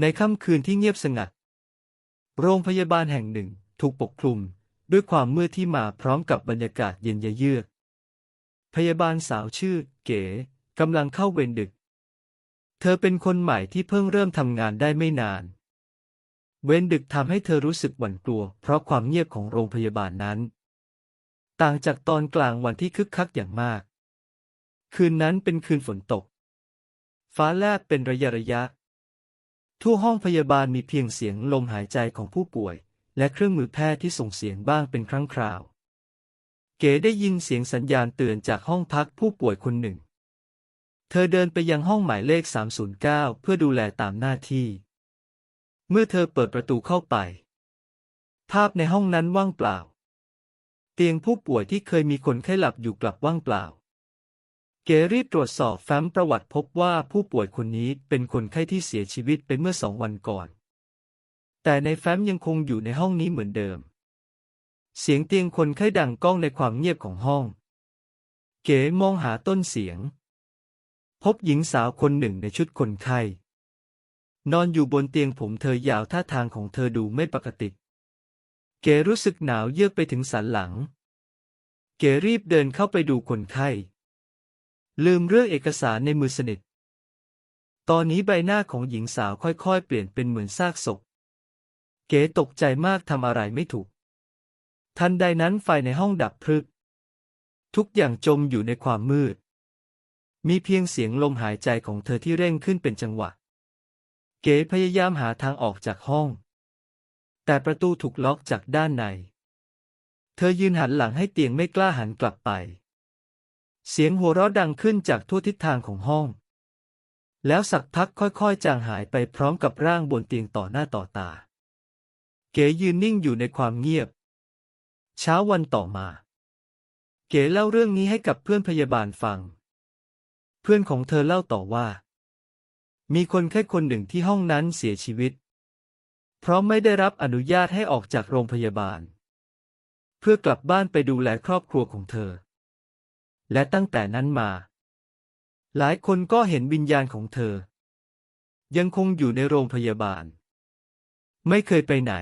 ในค่ำคืนที่เงียบสงัด โรงพยาบาลแห่งหนึ่งถูกปกคลุมด้วยความมืดที่มาพร้อมกับบรรยากาศเย็นเยือก พยาบาลสาวชื่อ เก๋กำลังเข้าเวรดึก เธอเป็นคนใหม่ที่เพิ่งเริ่มทำงานได้ไม่นาน เวรดึกทำให้เธอรู้สึกหวั่นกลัว เพราะความเงียบของโรงพยาบาลนั้น ต่างจากตอนกลางวันที่คึกคักอย่างมาก คืนนั้นเป็นคืนฝนตก ฟ้าแลบเป็นระยะระยะ ทั่วห้องพยาบาลมีเพียงเสียงลมหายใจของผู้ป่วย และเครื่องมือแพทย์ที่ส่งเสียงบ้างเป็นครั้งคราว เก๋ได้ยินเสียงสัญญาณเตือนจากห้องพักผู้ป่วยคนหนึ่ง เธอเดินไปยังห้องหมายเลข 309 เพื่อดูแลตามหน้าที่ เมื่อเธอเปิดประตูเข้าไป ภาพในห้องนั้นว่างเปล่า เตียงผู้ป่วยที่เคยมีคนไข้หลับอยู่กลับว่างเปล่า เกรีบตรวจสอบแฟ้มประวัติพบว่าผู้ป่วยคนนี้เป็นคนไข้ที่เสียชีวิตไปเมื่อสองวันก่อน แต่ในแฟ้มยังคงอยู่ในห้องนี้เหมือนเดิม เสียงเตียงคนไข้ดังก้องในความเงียบของห้อง เก๋มองหาต้นเสียง พบหญิงสาวคนหนึ่งในชุดคนไข้ นอนอยู่บนเตียงผมเธอยาวท่าทางของเธอดูไม่ปกติ เก๋รู้สึกหนาวเยือกไปถึงสันหลัง เก๋รีบเดินเข้าไปดูคนไข้ ลืมเรื่องเอกสารในมือสนิท ตอนนี้ใบหน้าของหญิงสาวค่อยๆ เปลี่ยนเป็นเหมือนซากศพ เก๋ตกใจมากทำอะไรไม่ถูก ทันใดนั้นไฟในห้องดับพรึบทุกอย่างจมอยู่ในความมืด มีเพียงเสียงลมหายใจของเธอที่เร่งขึ้นเป็นจังหวะ เก๋พยายามหาทางออกจากห้อง แต่ประตูถูกล็อกจากด้านใน เธอยืนหันหลังให้เตียงไม่กล้าหันกลับไป เสียงหัวเราะดังขึ้นจากทั่วทิศทางของห้อง แล้วสักพักค่อยๆ จางหายไปพร้อมกับร่างบนเตียงต่อหน้าต่อตา เก๋ยืนนิ่งอยู่ในความเงียบ เช้าวันต่อมา เก๋เล่าเรื่องนี้ให้กับเพื่อนพยาบาลฟัง เพื่อนของเธอเล่าต่อว่า มีคนแค่คนหนึ่งที่ห้องนั้นเสียชีวิต เพราะไม่ได้รับอนุญาตให้ออกจากโรงพยาบาล เพื่อกลับบ้านไปดูแลครอบครัวของเธอ และตั้งแต่นั้นมา หลายคนก็เห็นวิญญาณของเธอ ยังคงอยู่ในโรงพยาบาล ไม่เคยไปไหน